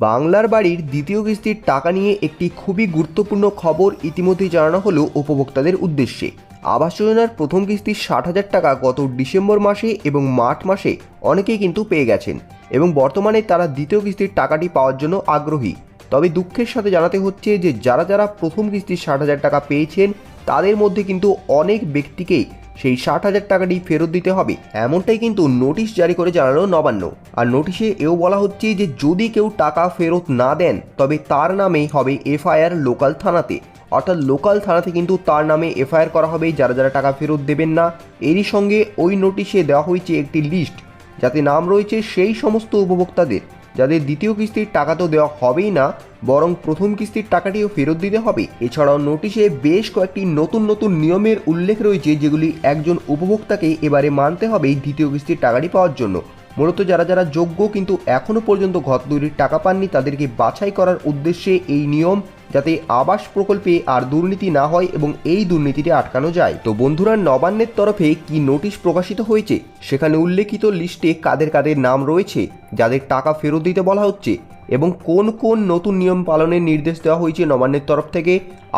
বাংলার বাড়ির দ্বিতীয় কিস্তির টাকা নিয়ে একটি খুবই গুরুত্বপূর্ণ খবর ইতিমধ্যেই জানানো হলো উপভোক্তাদের উদ্দেশ্যে। আবাস যোজনার প্রথম কিস্তির ষাট হাজার টাকা গত ডিসেম্বর মাসে এবং মার্চ মাসে অনেকেই কিন্তু পেয়ে গেছেন এবং বর্তমানে তারা দ্বিতীয় কিস্তির টাকাটি পাওয়ার জন্য আগ্রহী। তবে দুঃখের সাথে জানাতে হচ্ছে যে যারা যারা প্রথম কিস্তির ষাট হাজার টাকা পেয়েছেন, তাদের মধ্যে কিন্তু অনেক ব্যক্তিকেই সেই ষাট হাজার টাকাটি ফেরত দিতে হবে। এমনটাই কিন্তু নোটিশ জারি করে জানালো নবান্ন। আর নোটিশে এও বলা হচ্ছে যে, যদি কেউ টাকা ফেরত না দেন, তবে তার নামেই হবে এফআইআর লোকাল থানাতে। অর্থাৎ লোকাল থানাতে কিন্তু তার নামে এফআইআর করা হবে, যারা যারা টাকা ফেরত দেবেন না। এরই সঙ্গে ওই নোটিশে দেওয়া হয়েছে একটি লিস্ট, যাতে নাম রয়েছে সেই সমস্ত উপভোক্তাদের। যাদের দ্বিতীয় কিস্তির টাকা তো দেওয়া হবেই না, বরং প্রথম কিস্তির টাকাটিও ফেরত দিতে হবে। এছাড়াও নোটিশে বেশ কয়েকটি নতুন নতুন নিয়মের উল্লেখ রয়েছে, যেগুলি একজন উপভোক্তাকে এবারে মানতে হবে দ্বিতীয় কিস্তির টাকাটি পাওয়ার জন্য। মূলত যারা যারা যোগ্য কিন্তু এখনও পর্যন্ত ঘর তৈরির টাকা পাননি, তাদেরকে বাছাই করার উদ্দেশ্যে এই নিয়ম যাতে আবাস প্রকল্পে আর দুর্নীতি না হয় এবং এই দুর্নীতিটি আটকানো যায়। তো বন্ধুরা, নবান্নের তরফে কি নোটিশ প্রকাশিত হয়েছে? সেখানে উল্লেখিত লিস্টে কাদের কাদের নাম রয়েছে, যাদের টাকা ফেরত দিতে বলা হচ্ছে এবং কোন কোন নতুন নিয়ম পালনের নির্দেশ দেওয়া হয়েছে নবান্নের তরফ থেকে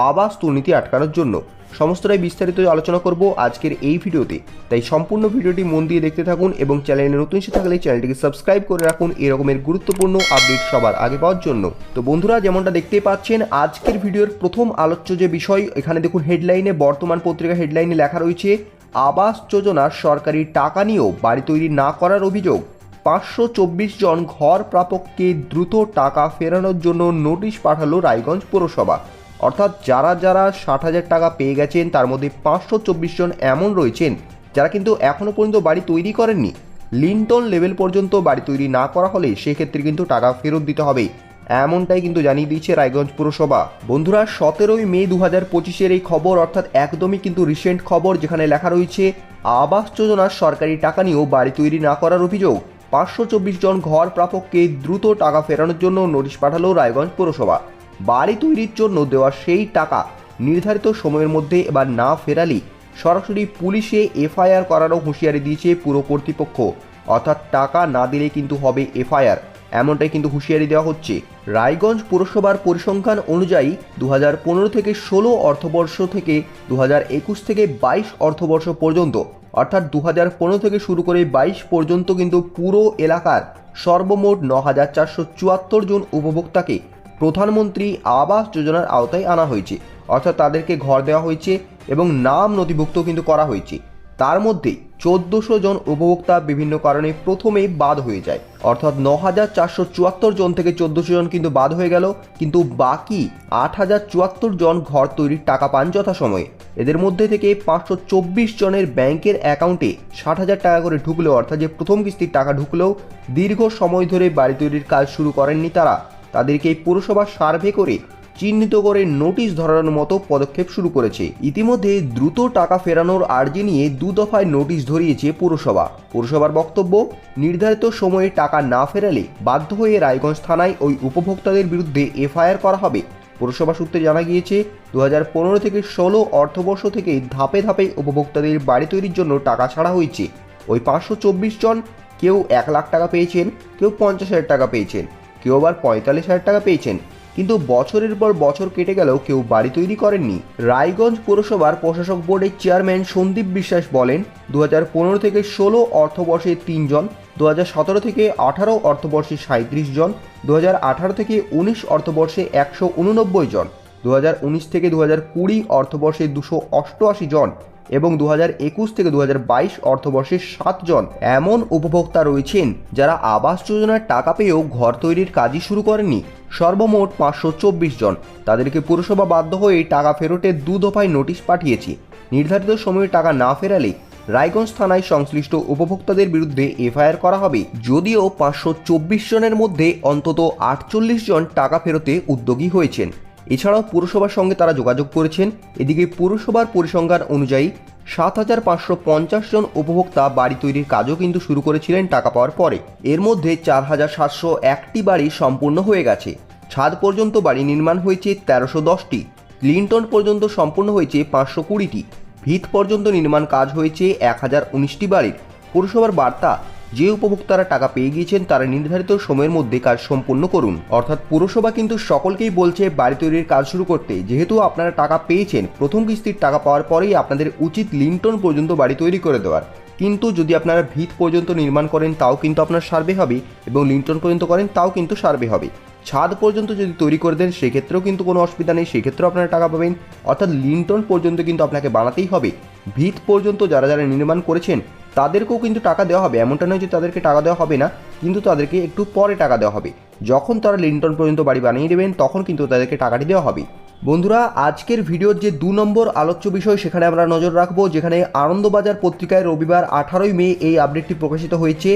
আবাস দুর্নীতি আটকানোর জন্য? সমস্তটাই বিস্তারিত আলোচনা করব আজকের এই ভিডিওতে। তাই সম্পূর্ণ ভিডিওটি মন দিয়ে দেখতে থাকুন এবং চ্যানেলে নতুন এসে থাকলে চ্যানেলটিকে সাবস্ক্রাইব করে রাখুন এরকমের গুরুত্বপূর্ণ আপডেট সবার আগে পাওয়ার জন্য। তো বন্ধুরা, যেমনটা দেখতে পাচ্ছেন, আজকের ভিডিওর প্রথম আলোচ্য যে বিষয়, এখানে দেখুন হেডলাইনে, বর্তমান পত্রিকা হেডলাইনে লেখা রয়েছে, আবাস যোজনার সরকারি টাকা নিয়েও বাড়ি তৈরি না করার অভিযোগ। পাঁচশো চব্বিশ জন ঘর প্রাপককে দ্রুত টাকা ফেরানোর জন্য নোটিশ পাঠালো রায়গঞ্জ পৌরসভা। অর্থাৎ যারা যারা ষাট হাজার টাকা পেয়ে গেছেন, তার মধ্যে পাঁচশো চব্বিশ জন এমন রয়েছেন যারা কিন্তু এখনও পর্যন্ত বাড়ি তৈরি করেননি। লিন্টন লেভেল পর্যন্ত বাড়ি তৈরি না করা হলে সেক্ষেত্রে কিন্তু টাকা ফেরত দিতে হবে। এমনটাই কিন্তু জানিয়ে দিয়েছে রায়গঞ্জ পুরসভা। বন্ধুরা, সতেরোই মে দু হাজার পঁচিশের এই খবর, অর্থাৎ একদমই কিন্তু রিসেন্ট খবর যেখানে লেখা রয়েছে, আবাস যোজনার সরকারি টাকা নিয়েও বাড়ি তৈরি না করার অভিযোগ। পাঁচশো চব্বিশ জন ঘর প্রাপককে দ্রুত টাকা ফেরানোর জন্য নোটিশ পাঠালো রায়গঞ্জ পৌরসভা। বাড়ি তৈরির জন্য দেওয়া সেই টাকা নির্ধারিত সময়ের মধ্যে এবার না ফেরালে সরাসরি পুলিশে এফআইআর করারও হুঁশিয়ারি দিয়েছে পুরো কর্তৃপক্ষ। অর্থাৎ টাকা না দিলে কিন্তু হবে এফআইআর। এমনটাই কিন্তু হুঁশিয়ারি দেওয়া হচ্ছে। রায়গঞ্জ পুরসভার পরিসংখ্যান অনুযায়ী দু হাজার পনেরো থেকে ষোলো অর্থবর্ষ থেকে দু থেকে বাইশ অর্থবর্ষ পর্যন্ত, অর্থাৎ দু হাজার পনেরো থেকে শুরু করে বাইশ পর্যন্ত কিন্তু পুরো এলাকার সর্বমোট ন হাজার চারশো চুয়াত্তর জন উপভোক্তাকে প্রধানমন্ত্রী আবাস যোজনার আওতায় আনা হয়েছে। অর্থাৎ তাদেরকে ঘর দেওয়া হয়েছে এবং নাম নথিভুক্ত কিন্তু করা হয়েছে। তার মধ্যে চোদ্দোশো জন উপভোক্তা বিভিন্ন কারণে প্রথমেই বাদ হয়ে যায়। অর্থাৎ ন হাজার চারশো চুয়াত্তর জন থেকে চোদ্দোশো জন কিন্তু বাদ হয়ে গেল, কিন্তু বাকি আট হাজার চুয়াত্তর জন ঘর তৈরির টাকা পান যথাসময়ে। এদের মধ্যে থেকে পাঁচশো চব্বিশ জনের ব্যাংকের অ্যাকাউন্টে ষাট হাজার টাকা করে ঢুকলেও, অর্থাৎ যে প্রথম কিস্তির টাকা ঢুকলেও দীর্ঘ সময় ধরে বাড়ি তৈরির কাজ শুরু করেননি তারা। তাদেরকে পুরসভা সার্ভে করে চিহ্নিত করে নোটিশ ধরানোর মতো পদক্ষেপ শুরু করেছে। ইতিমধ্যে দ্রুত টাকা ফেরানোর আর্জি নিয়ে দু দফায় নোটিশ ধরিয়েছে পুরসভা। পুরসভার বক্তব্য, নির্ধারিত সময়ে টাকা না ফেরালে বাধ্য হয়ে রায়গঞ্জ থানায় ওই উপভোক্তাদের বিরুদ্ধে এফআইআর করা হবে। পুরসভা সূত্রে জানা গিয়েছে দু হাজার পনেরো থেকে ষোলো অর্থবর্ষ থেকে ধাপে ধাপে উপভোক্তাদের বাড়ি তৈরির জন্য টাকা ছাড়া হয়েছে। ওই পাঁচশো চব্বিশ জন কেউ এক লাখ টাকা পেয়েছেন, কেউ পঞ্চাশ হাজার টাকা পেয়েছেন। কেউ আবার পঁয়তাল্লিশ হাজার টাকা পেয়েছেন। কিন্তু বছরের পর বছর কেটে গেলেও কেউ বাড়ি তৈরি করেননি। রায়গঞ্জ পৌরসভার প্রশাসক বোর্ডের চেয়ারম্যান সন্দীপ বিশ্বাস বলেন দু হাজার পনেরো থেকে ষোলো অর্থবর্ষে তিনজন দু হাজার সতেরো থেকে আঠারো অর্থবর্ষে সাঁত্রিশ জন দু হাজার আঠারো থেকে উনিশ অর্থবর্ষে একশো উননব্বই জন দু হাজার উনিশ থেকে দু হাজার কুড়ি অর্থবর্ষে দুশো অষ্টআশি জন। এবং দু একুশ থেকে দু বাইশ অর্থবর্ষে সাতজন এমন উপভোক্তা রয়েছেন যারা আবাস যোজনার টাকা পেয়েও ঘর তৈরির কাজই শুরু করেননি। সর্বমোট পাঁচশো চব্বিশ জন। তাদেরকে পুরসভা বাধ্য হয়ে টাকা ফেরতের দু দফায় নোটিশ পাঠিয়েছে। নির্ধারিত সময়ে টাকা না ফেরালে রায়গঞ্জ থানায় সংশ্লিষ্ট উপভোক্তাদের বিরুদ্ধে এফআইআর করা হবে। যদিও পাঁচশো চব্বিশ জনের মধ্যে অন্তত আটচল্লিশ জন টাকা ফেরতে উদ্যোগী হয়েছেন। এছাড়াও পুরসভার সঙ্গে তারা যোগাযোগ করেছেন। এদিকে পুরসভার পরিসংখ্যান অনুযায়ী সাত হাজার পাঁচশো পঞ্চাশ জন উপভোক্তা বাড়ি তৈরির কাজও কিন্তু শুরু করেছিলেন টাকা পাওয়ার পরে। এর মধ্যে চার হাজার সাতশো একটি বাড়ি সম্পূর্ণ হয়ে গেছে। ছাদ পর্যন্ত বাড়ি নির্মাণ হয়েছে তেরোশো দশটি। লিন্টন পর্যন্ত সম্পূর্ণ হয়েছে পাঁচশো কুড়িটি। ভিত পর্যন্ত নির্মাণ কাজ হয়েছে এক হাজার উনিশটি বাড়ির। পুরসভার বার্তা যে উপভোক্তারা টাকা পেয়ে গিয়েছেন, তারা নির্ধারিত সময়ের মধ্যে কাজ সম্পূর্ণ করুন। অর্থাৎ পুরসভা কিন্তু সকলকেই বলছে, বাড়ি তৈরির কাজ শুরু করতে। যেহেতু আপনারা টাকা পেয়েছেন, প্রথম কিস্তির টাকা পাওয়ার পরেই আপনাদের উচিত লিন্টন পর্যন্ত বাড়ি তৈরি করে দেওয়ার। কিন্তু যদি আপনারা ভিত পর্যন্ত নির্মাণ করেন, তাও কিন্তু আপনার সার্ভে হবে এবং লিন্টন পর্যন্ত করেন, তাও কিন্তু সার্ভে হবে। ছাদ পর্যন্ত যদি তৈরি করে দেন, সেক্ষেত্রেও কিন্তু কোনো অসুবিধা নেই, সেক্ষেত্রেও আপনারা টাকা পাবেন। অর্থাৎ লিন্টন পর্যন্ত কিন্তু আপনাকে বানাতেই হবে। ভিত পর্যন্ত যারা যারা নির্মাণ করেছেন তাদেরকেও কিন্তু টাকা দেওয়া হবে। এমনটা নয় যে তাদেরকে টাকা দেওয়া হবে না, কিন্তু তাদেরকে একটু পরে টাকা দেওয়া হবে। যখন তারা লিন্টন পর্যন্ত বাড়ি বানিয়ে দেবেন, তখন কিন্তু তাদেরকে টাকাটি দেওয়া হবে। বন্ধুরা, আজকের ভিডিওর যে দু নম্বর আলোচ্য বিষয়, সেখানে আমরা নজর রাখব, যেখানে আনন্দবাজার পত্রিকায় রবিবার আঠারোই মে এই আপডেটটি প্রকাশিত হয়েছে।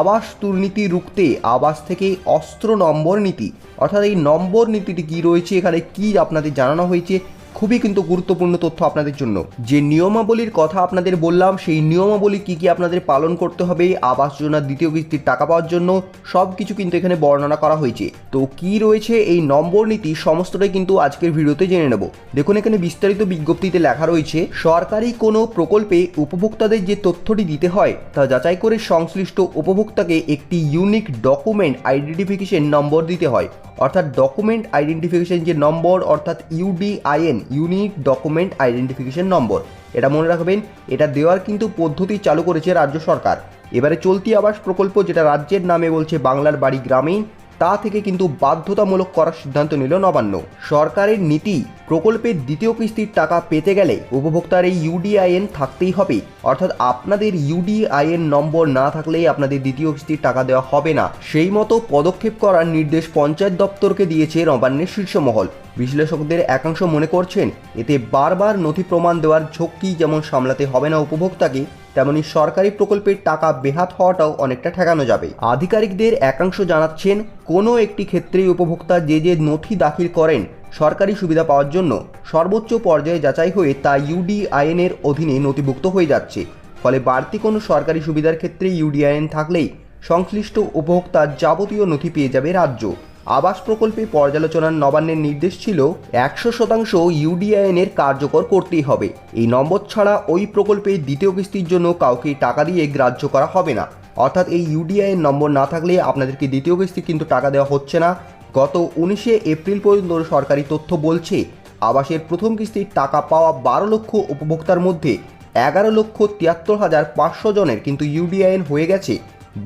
আবাস দুর্নীতি রুখতে আবাস থেকে অস্ত্র নম্বর নীতি। অর্থাৎ এই নম্বর নীতিটি কী রয়েছে, এখানে কি আপনাদের জানানো হয়েছে খুবই কিন্তু গুরুত্বপূর্ণ তথ্য আপনাদের জন্য। যে নিয়মাবলীর কথা আপনাদের বললাম, সেই নিয়মাবলী কি কি আপনাদের পালন করতে হবে, আবাস যোজনার দ্বিতীয় কিস্তির টাকা পাওয়ার জন্য সব কিছু কিন্তু এখানে বর্ণনা করা হয়েছে। তো কি রয়েছে এই নম্বর নীতি, সমস্তটাই কিন্তু আজকের ভিডিওতে জেনে নেব। দেখুন, এখানে বিস্তারিত বিজ্ঞপ্তিতে লেখা রয়েছে, সরকারি কোনো প্রকল্পে উপভোক্তাদের যে তথ্যটি দিতে হয়, তা যাচাই করে সংশ্লিষ্ট উপভোক্তাকে একটি ইউনিক ডকুমেন্ট আইডেন্টিফিকেশন নম্বর দিতে হয়। অর্থাৎ ডকুমেন্ট আইডেন্টিফিকেশন যে নম্বর, অর্থাৎ UDIN unique document identification number এটা মনে রাখবেন, এটা দেওয়ার কিন্তু পদ্ধতি চালু করেছে রাজ্য সরকার। এবারে চলতি আবাস প্রকল্প যেটা রাজ্যের নামে বলছে বাংলার বাড়ি গ্রামীণ তা থেকে কিন্তু বাধ্যতামূলক করার সিদ্ধান্ত নিল নবান্ন। সরকারের নীতি, প্রকল্পের দ্বিতীয় কিস্তির টাকা পেতে গেলে উপভোক্তার এই ইউডিআইএন থাকতেই হবে। অর্থাৎ আপনাদের ইউডিআইএন নম্বর না থাকলেই আপনাদের দ্বিতীয় কিস্তির টাকা দেওয়া হবে না। সেই মতো পদক্ষেপ করার নির্দেশ পঞ্চায়েত দপ্তরকে দিয়েছে নবান্নের শীর্ষমহল বিশ্লেষকদের একাংশ মনে করছেন, এতে বারবার নথি প্রমাণ দেওয়ার ঝক্কি যেমন সামলাতে হবে না উপভোক্তাকে তেমনি সরকারি প্রকল্পের টাকা বেহাত হওয়াটাও অনেকটা ঠেকানো যাবে। আধিকারিকদের একাংশ জানাচ্ছেন, কোনো একটি ক্ষেত্রেই উপভোক্তা যে যে নথি দাখিল করেন সরকারি সুবিধা পাওয়ার জন্য সর্বোচ্চ পর্যায়ে যাচাই হয়ে তা ইউডিআইএনের অধীনে নথিভুক্ত হয়ে যাচ্ছে। ফলে বাড়তি কোনো সরকারি সুবিধার ক্ষেত্রে ইউডিআইএন থাকলেই সংশ্লিষ্ট উপভোক্তার যাবতীয় নথি পেয়ে যাবে রাজ্য। আবাস প্রকল্পে পর্যালোচনার নবান্নের নির্দেশ ছিল একশো শতাংশ ইউডিআইএনের কার্যকর করতেই হবে। এই নম্বর ছাড়া ওই প্রকল্পে দ্বিতীয় কিস্তির জন্য কাউকে টাকা দিয়ে গ্রাহ্য করা হবে না। অর্থাৎ এই ইউডিআইএন নম্বর না থাকলে আপনাদেরকে দ্বিতীয় কিস্তি কিন্তু টাকা দেওয়া হচ্ছে না। গত উনিশে এপ্রিল পর্যন্ত সরকারি তথ্য বলছে, আবাসের প্রথম কিস্তির টাকা পাওয়া বারো লক্ষ উপভোক্তার মধ্যে এগারো লক্ষ তিয়াত্তর হাজার পাঁচশো জনের কিন্তু ইউডিআইএন হয়ে গেছে।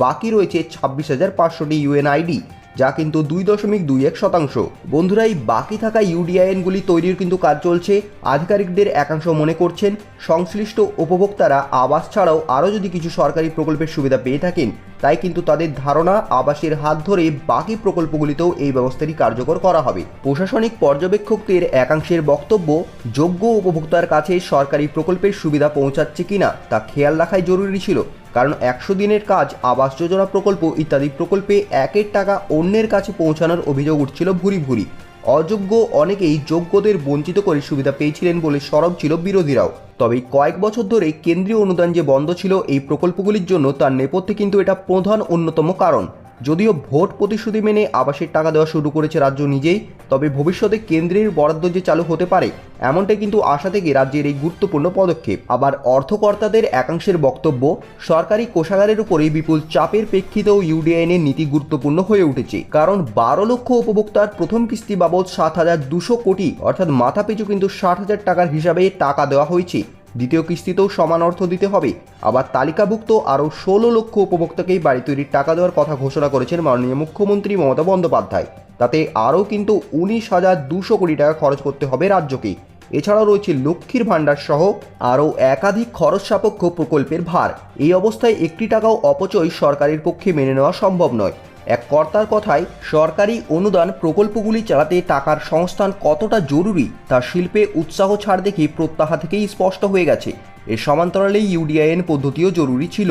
বাকি রয়েছে ছাব্বিশ হাজার পাঁচশোটি ইউএনআইডি। যা কিন্তু দুই দশমিক দুই এক শতাংশ। বন্ধুরা এই বাকি থাকা ইউডিআইএনগুলি তৈরির কিন্তু কাজ চলছে। আধিকারিকদের একাংশ মনে করছেন, সংশ্লিষ্ট উপভোক্তারা আবাস ছাড়াও আরও যদি কিছু সরকারি প্রকল্পের সুবিধা পেয়ে থাকেন তাই কিন্তু তাদের ধারণা আবাসের হাত ধরে বাকি প্রকল্পগুলিতেও এই ব্যবস্থাটি কার্যকর করা হবে। প্রশাসনিক পর্যবেক্ষকদের একাংশের বক্তব্য, যোগ্য উপভোক্তার কাছে সরকারি প্রকল্পের সুবিধা পৌঁছাচ্ছে কিনা তা খেয়াল রাখাই জরুরি ছিল। কারণ একশো দিনের কাজ, আবাস যোজনা প্রকল্প ইত্যাদি প্রকল্পে একের টাকা অন্যের কাছে পৌঁছানোর অভিযোগ উঠছিল ভুরি ভুরি। অযোগ্য অনেকেই যোগ্যদের বঞ্চিত করে সুবিধা পেয়েছিলেন বলে সরব ছিল বিরোধীরাও। তবে কয়েক বছর ধরে কেন্দ্রীয় অনুদান যে বন্ধ ছিল এই প্রকল্পগুলির জন্য তার নেপথ্যে কিন্তু এটা প্রধান অন্যতম কারণ। যদিও ভোট প্রতিশ্রুতি মেনে আবাসের টাকা দেওয়া শুরু করেছে রাজ্য নিজেই, তবে ভবিষ্যতে কেন্দ্রের বরাদ্দ যে চালু হতে পারে, এমনটাই কিন্তু আশা থেকে রাজ্যের এই গুরুত্বপূর্ণ পদক্ষেপ। আবার অর্থকর্তাদের একাংশের বক্তব্য, সরকারি কোষাগারের উপরে বিপুল চাপের প্রেক্ষিতেও ইউডিআইনের নীতি গুরুত্বপূর্ণ হয়ে উঠেছে। কারণ বারো লক্ষ উপভোক্তার প্রথম কিস্তি বাবদ সাত হাজার দুশো কোটি, অর্থাৎ মাথা পিছু কিন্তু ষাট হাজার টাকার হিসাবে টাকা দেওয়া হয়েছে। দ্বিতীয় কিস্তিতেও সমান অর্থ দিতে হবে। আবার তালিকাভুক্ত আরও ষোলো লক্ষ উপভোক্তাকেই বাড়ি তৈরির টাকা দেওয়ার কথা ঘোষণা করেছেন মাননীয় মুখ্যমন্ত্রী মমতা বন্দ্যোপাধ্যায়। তাতে আরও কিন্তু উনিশ হাজার দুশো কোটি টাকা খরচ করতে হবে রাজ্যকে। এছাড়াও রয়েছে লক্ষ্মীর ভাণ্ডার সহ আরও একাধিক খরচ সাপেক্ষ প্রকল্পের ভার। এই অবস্থায় একটি টাকাও অপচয় সরকারের পক্ষে মেনে নেওয়া সম্ভব নয়। এক কর্তার কথায়, সরকারি অনুদান প্রকল্পগুলি চালাতে টাকার সংস্থান কতটা জরুরি তা শিল্পে উৎসাহ ছাড় দেখে প্রত্যাহা থেকেই স্পষ্ট হয়ে গেছে। এর সমান্তরালেই ইউডিআইএন পদ্ধতিও জরুরি ছিল।